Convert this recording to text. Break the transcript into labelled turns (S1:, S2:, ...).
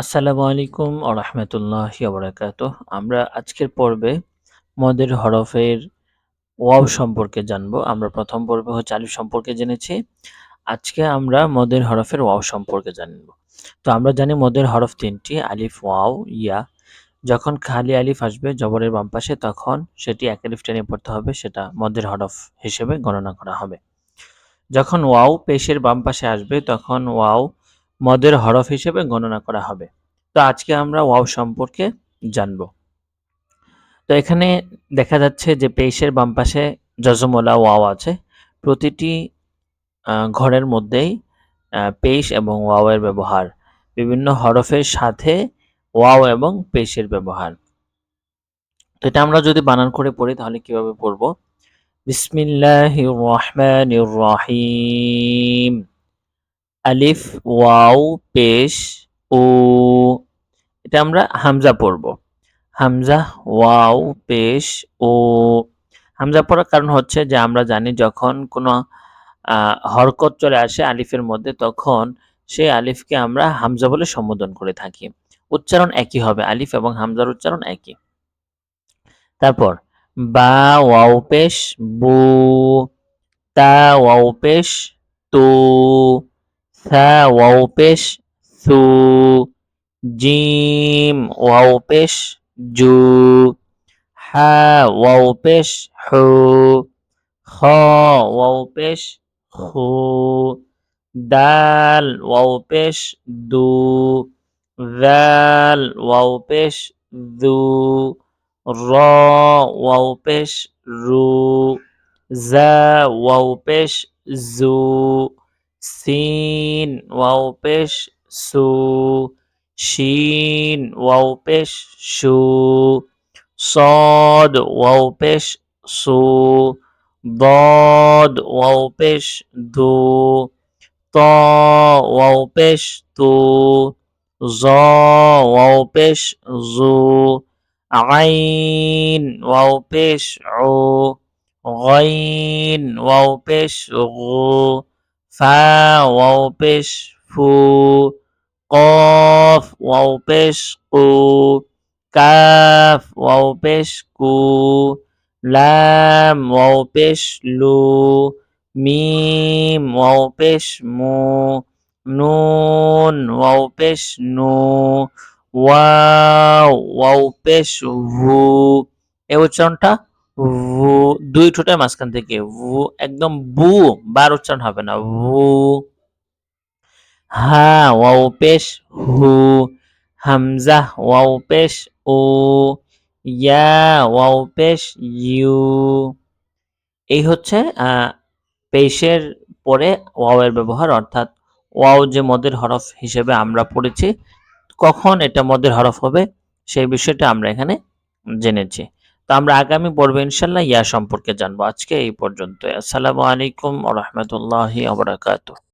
S1: আসসালামু আলাইকুম ও রহমতুল্লাহি ওবরাকাত আমরা আজকের পর্বে মদের হরফের ওয়াও সম্পর্কে জানব। আমরা প্রথম পর্বে হচ্ছে আলিফ সম্পর্কে জেনেছি। আজকে আমরা মদের হরফের ওয়াও সম্পর্কে জানব। তো আমরা জানি মদের হরফ তিনটি, আলিফ, ওয়াও, ইয়া। যখন খালি আলিফ আসবে জবরের বাম পাশে, তখন সেটি এক আলিফ টেনে পড়তে হবে, সেটা মদের হরফ হিসেবে গণনা করা হবে। যখন ওয়াও পেশের বাম পাশে আসবে, তখন ওয়াও মদের হরফ হিসেবে গণনা করা হবে। তো আজকে আমরা ওয়াও সম্পর্কে জানব। তো এখানে দেখা যাচ্ছে যে পেশের বাম পাশে যজমলা ওয়াও আছে। প্রতিটি ঘরের মধ্যেই পেশ এবং ওয়াওয়ের ব্যবহার। বিভিন্ন হরফের সাথে ওয়াও এবং পেশের ব্যবহার। তো এটা আমরা যদি বানান করে পড়ি তাহলে কীভাবে পড়ব? বিসমিল্লাহির রহমানির রহিম। আলিফ, ওয়াও, পেশ ও এটা আমরা হামজা পড়ব। হামজা, ওয়াও, পেশ ও হামজা পড়ার কারণ হচ্ছে যে আমরা জানি যখন কোনো হরকত চলে আসে আলিফের মধ্যে, তখন সেই আলিফকে আমরা হামজা বলে সম্বোধন করে থাকি। উচ্চারণ একই হবে, আলিফ এবং হামজার উচ্চারণ একই। তারপর, বা, ওয়াও, পেশ, বু, তা, ওয়াও, পেশ, তু। ওয়াও পেশ থু জিম ওয়াও পেশ জু হা ওয়াও পেশ হু খ ওয়াও পেশ খু দাল ওয়াও পেশ দু জাল ওয়াও পেশ দু র ওয়াও পেশ রু জা ওয়াও পেশ জু সিন ওয়াও পেশ সু শিন ওয়াও পেশ শু صاد ওয়াও পেশ সু ضاد ওয়াও পেশ দু ত ওয়াও পেশ তু জ ওয়াও পেশ জু আইন ওয়াও পেশ ও غين واو পেশ غو ফা ওয়াও পেশ ফু কফ ওয়াও পেশ কু কাফ ওয়াও পেশ কু লাম ওয়াও পেশ লু মিম ওয়াও পেশ মু নুন ওয়াও পেশ নু ওয়াও ওয়াও পেশ ভু এই উচ্চারণটা ভু, দুই ঠোঁটের মাঝখান থেকে ভু, একদম বু বার উচ্চারণ হবে না, ভু। হা, ওয়াও, পেশ, হু। হামজা, ওয়াও, পেশ, ও। ইয়া, ওয়াও, পেশ, ইউ। এই হচ্ছে পেশের পরে ওয়াওয়ের ব্যবহার, অর্থাৎ ওয়াও যে মদের হরফ হিসেবে আমরা পড়েছি, কখন এটা মদের হরফ হবে, সেই বিষয়টা আমরা এখানে জেনেছি। তো আমরা আগামী পর্বে ইনশাল্লাহ ইয়া সম্পর্কে জানব। আজকে এই পর্যন্ত আসসালামু আলাইকুম রহমতুল্লাহ আবরাকাত